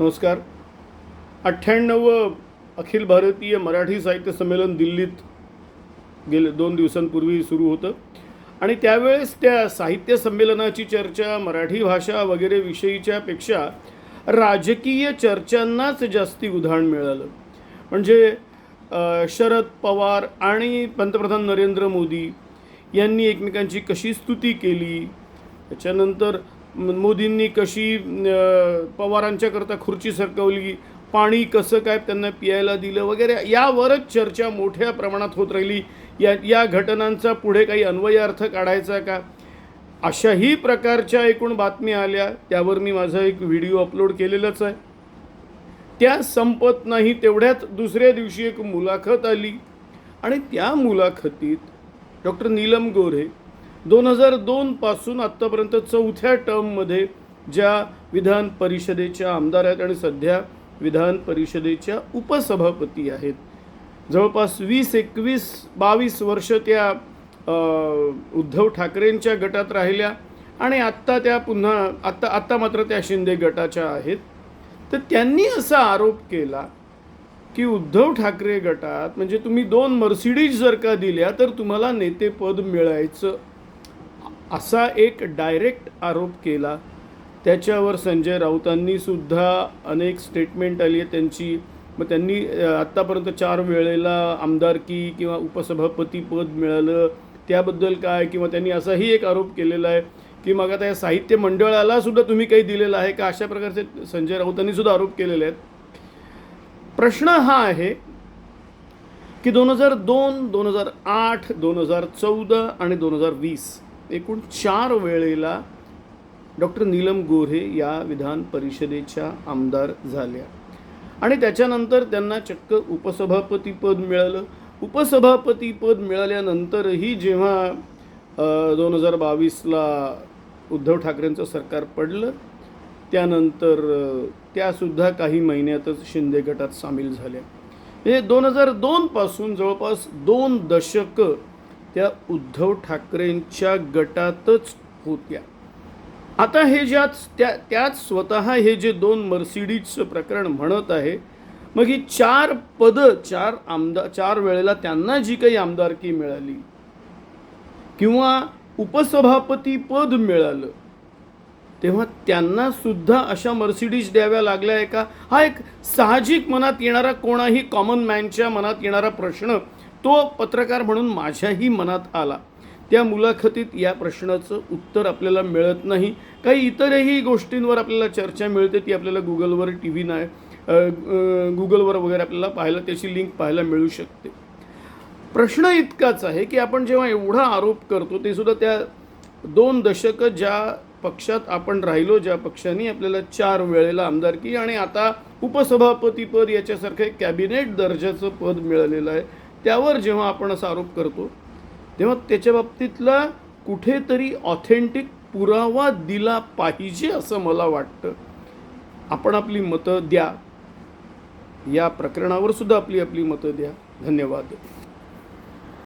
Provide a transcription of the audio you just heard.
नमस्कार. अठ्ठ्याण्णव अखिल भारतीय मराठी साहित्य संमेलन दिल्लीत गेले दोन दिवसांपूर्वी सुरू होतं. आणि त्यावेळेस त्या साहित्य संमेलनाची चर्चा मराठी भाषा वगैरे विषयीच्या पेक्षा राजकीय चर्चांनाच जास्ती उधाण मिळालं. म्हणजे शरद पवार आणि पंतप्रधान नरेंद्र मोदी यांनी एकमेकांची कशी स्तुती केली? त्याच्यानंतर मोदींनी कशी पवारांच्याकरता खुर्ची सरकवली पाणी कसं काय त्यांना पियायला दिलं वगैरे यावरच चर्चा मोठ्या प्रमाणात होत राहिली. या या घटनांचा पुढे काही अन्वयार्थ काढायचा का? अशाही प्रकारच्या एकूण बातम्या आल्या त्यावर मी माझा एक व्हिडिओ अपलोड केलेलाच आहे. त्या संपत नाही तेवढ्याच दुसऱ्या दिवशी एक मुलाखत आली आणि त्या मुलाखतीत डॉक्टर नीलम गोरे दोन हजार दोनपासून आत्तापर्यंत चौथ्या टर्ममध्ये ज्या विधान परिषदेच्या आमदार आहेत आणि सध्या विधान परिषदेच्या उपसभापती आहेत. जवळपास वीस एकवीस बावीस वर्ष त्या उद्धव ठाकरेंच्या गटात राहिल्या आणि आत्ता त्या पुन्हा आत्ता आत्ता मात्र त्या शिंदे गटाच्या आहेत. तर त्यांनी असा आरोप केला की उद्धव ठाकरे गटात म्हणजे तुम्ही दोन मर्सिडीज जर का दिल्या तर तुम्हाला नेतेपद मिळायचं. असा एक डायरेक्ट आरोप केला. त्याच्यावर संजय राऊतांनी सुद्धा अनेक स्टेटमेंट आली आहे त्यांची मग त्यांनी आत्तापर्यंत चार वेळेला आमदारकी किंवा उपसभापती पद मिळालं. त्याबद्दल काय? किंवा त्यांनी असाही एक आरोप केलेला आहे की मग आता या साहित्य मंडळाला सुद्धा तुम्ही काही दिलेलं आहे का? अशा प्रकारचे संजय राऊतांनी सुद्धा आरोप केलेले आहेत. प्रश्न हा आहे की दोन हजार दोन दोन हजार आठ दोन हजार चौदा आणि दोन हजार वीस एकूण चार वेळेला डॉक्टर नीलम गोऱ्हे या विधान परिषदेच्या आमदार झाल्या. आणि त्याच्यानंतर त्यांना चक्क उपसभापतीपद मिळालं. उपसभापतीपद मिळाल्यानंतरही जेव्हा दोन हजार बावीसला उद्धव ठाकरेंचं सरकार पडलं त्यानंतर त्यासुद्धा काही महिन्यातच शिंदे गटात सामील झाल्या. हे दोन हजार दोनपासून जवळपास दोन दशकं त्या उद्धव ठाकरेंच्या गटातच होत्या. आता हे ज्या त्या त्याच स्वतः हे जे दोन मर्सिडीजचं प्रकरण म्हणत आहे मग ही चार पदं चार आमदार चार वेळेला त्यांना जी काही आमदारकी मिळाली किंवा उपसभापती पद मिळालं तेव्हा त्यांना सुद्धा अशा मर्सिडीज द्याव्या लागल्या आहे का? हा एक साहजिक मनात येणारा कोणाही कॉमन मॅनच्या मनात येणारा प्रश्न तो पत्रकार म्हणून माझ्याही मनात आला. त्या मुलाखतीत या प्रश्नाचं उत्तर आपल्याला मिळत नाही. काही इतरही गोष्टींवर आपल्याला चर्चा मिळते ती आपल्याला गुगलवर टी व्ही नाही गुगलवर वगैरे आपल्याला पाहायला त्याची लिंक पाहायला मिळू शकते. प्रश्न इतकाच आहे की आपण जेव्हा एवढा आरोप करतो ते सुद्धा त्या दोन दशकं ज्या पक्षात आपण राहिलो ज्या पक्षाने आपल्याला चार वेळेला आमदारकी आणि आता उपसभापतीपद याच्यासारखं कॅबिनेट दर्जाचं पद मिळालेलं आहे. त्यावर जेव्हा आपण असा आरोप करतो तेव्हा त्याच्या बाबतीतला कुठेतरी ऑथेंटिक पुरावा दिला पाहिजे असं मला वाटतं. आपण आपली मतं द्या. या प्रकरणावर सुद्धा आपली आपली मतं द्या. धन्यवाद.